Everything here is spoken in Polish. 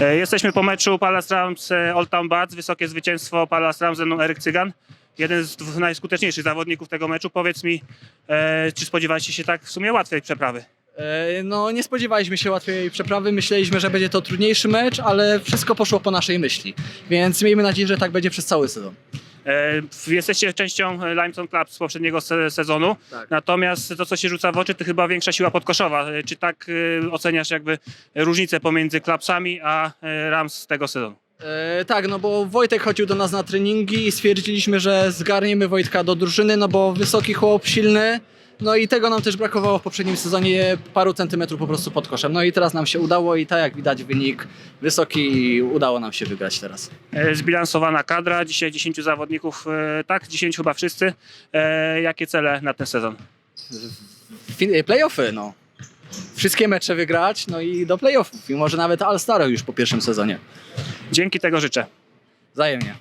E, Jesteśmy po meczu Palace Rams e, Old Town Bad, wysokie zwycięstwo Palace Rams, ze mną Eryk Cygan, jeden z najskuteczniejszych zawodników tego meczu. Powiedz mi, e, czy spodziewaliście się tak w sumie łatwej przeprawy? No, nie spodziewaliśmy się łatwej przeprawy. Myśleliśmy, że będzie to trudniejszy mecz, ale wszystko poszło po naszej myśli. Więc miejmy nadzieję, że tak będzie przez cały sezon. E, Jesteście częścią Limestone Club z poprzedniego se- sezonu, Tak. natomiast to, co się rzuca w oczy, to chyba większa siła podkoszowa. E, Czy tak e, oceniasz jakby różnicę pomiędzy Clubsami a e, Rams z tego sezonu? E, tak, no bo Wojtek chodził do nas na treningi i stwierdziliśmy, że zgarniemy Wojtka do drużyny, no bo wysoki chłop, silny. No i tego nam też brakowało w poprzednim sezonie, paru centymetrów po prostu pod koszem. No i teraz nam się udało i tak jak widać wynik wysoki i udało nam się wygrać teraz. E, Zbilansowana kadra, dzisiaj 10 zawodników, e, tak, 10 chyba wszyscy. E, Jakie cele na ten sezon? Playoffy, no. Wszystkie mecze wygrać, no i do playoffów. I może nawet All-Star już po pierwszym sezonie. Dzięki tego życzę. Wzajemnie.